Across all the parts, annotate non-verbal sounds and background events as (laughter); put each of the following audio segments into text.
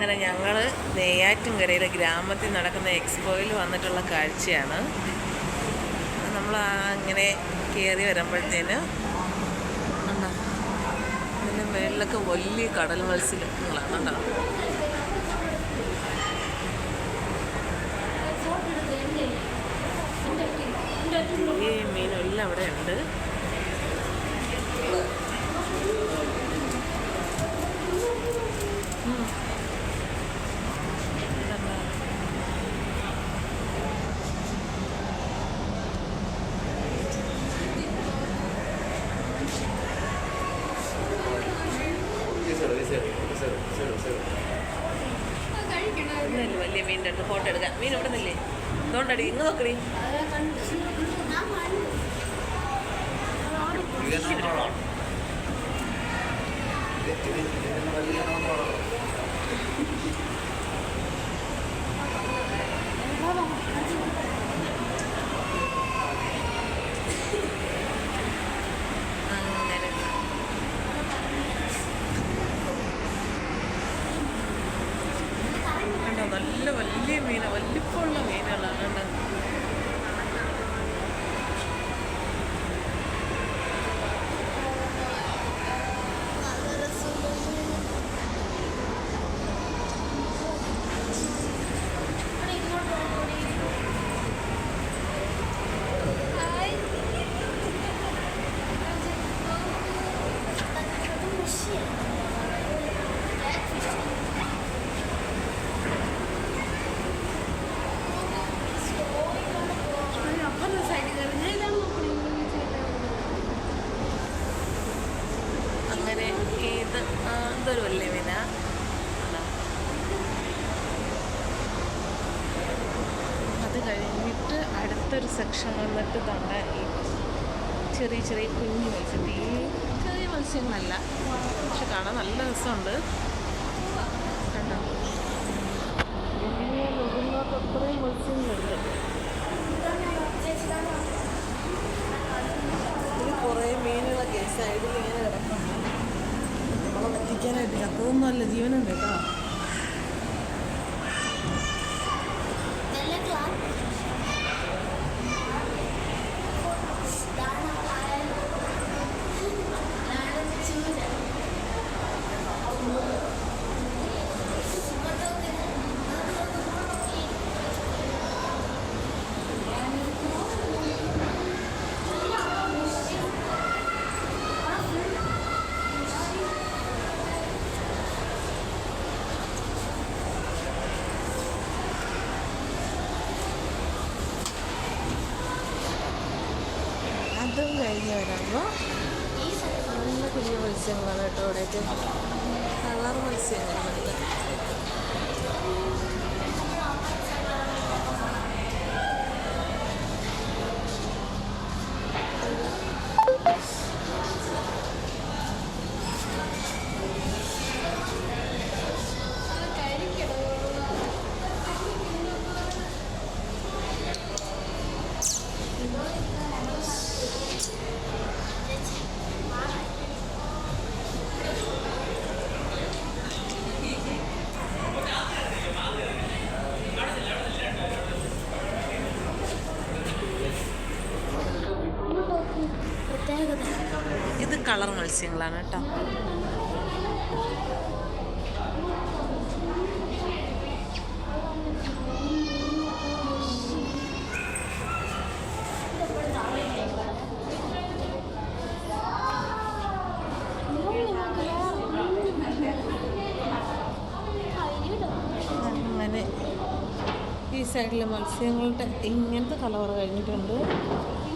അങ്ങനെ ഞങ്ങൾ നെയ്യാറ്റിൻകരയിലെ ഗ്രാമത്തിൽ നടക്കുന്ന എക്സ്പോയിൽ വന്നിട്ടുള്ള കാഴ്ചയാണ്. നമ്മൾ അങ്ങനെ കയറി വരുമ്പോഴത്തേന്? ഇതിന്റെ മേളിലൊക്കെ വലിയ കടൽ മത്സ്യങ്ങളാണ് കേട്ടോ ഈ മീനെല്ലാം അവിടെ ഉണ്ട് ഇന്നല്ലേ വലിയ മീൻ അടുത്ത് ഫോട്ടോ എടുക്കാം മീൻ ഇവിടെ നിന്നില്ലേ? അതുകൊണ്ടടി ഇങ്ങ് നോക്കടി അങ്ങനെ (laughs) കണ്ടോ നല്ല വലിയ മീന വലിപ്പമുള്ള മീനുകളാണ് കണ്ടോ അങ്ങനെ ഇത് ഇതൊരുവല്ലേ വിന അത് കഴിഞ്ഞിട്ട് അടുത്തൊരു സെക്ഷൻ വന്നിട്ട് തന്നെ ഈ ചെറിയ ചെറിയ കുഞ്ഞു മത്സ്യം ഈ ചെറിയ മത്സ്യങ്ങളല്ല പക്ഷെ കാണാൻ നല്ല രസമുണ്ട്. കണ്ടോ? അത്രയും മത്സ്യങ്ങളുണ്ട്. ഇതിൽ കുറേ മീനുകളൊക്കെ സൈഡിൽ ഇങ്ങനെ കിടക്കുന്നു പറ്റിക്കാനായിട്ട് ചത്തതൊന്നും അല്ല ജീവനുണ്ട് കേട്ടോ അതും കഴിഞ്ഞ് വരുമ്പോൾ നല്ല കുഞ്ഞു മത്സ്യങ്ങളാണ് കേട്ടോ ഇവിടെയൊക്കെ കളർ മത്സ്യങ്ങളുണ്ട് ഇത് കളർ മത്സ്യങ്ങളാണ് കേട്ടോ. അങ്ങനെ ഈ സൈഡിലെ മത്സ്യങ്ങളുടെ ഇങ്ങനത്തെ കലവറ കഴിഞ്ഞിട്ടുണ്ട്.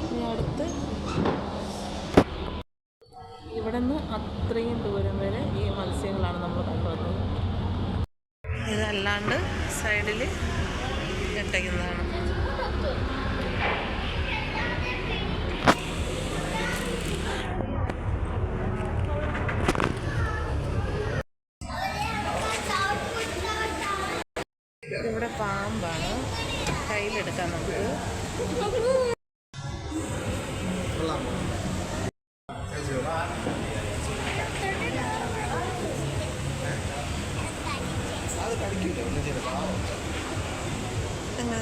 ഇനി അടുത്ത് ഇവിടെ നിന്ന് അത്രയും ദൂരം വരെ ഈ മത്സ്യങ്ങളാണ് നമ്മൾ കണ്ടുവന്നത്. ഇതല്ലാണ്ട് സൈഡിൽ ഇട്ടയ്ക്കുന്നതാണ് ഇവിടെ പാമ്പാണ് കയ്യിലെടുക്കാം നമുക്ക്. അങ്ങനെ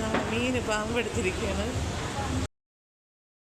നമ്മുടെ പാമ്പെടുത്തിരിക്കുകയാണ്.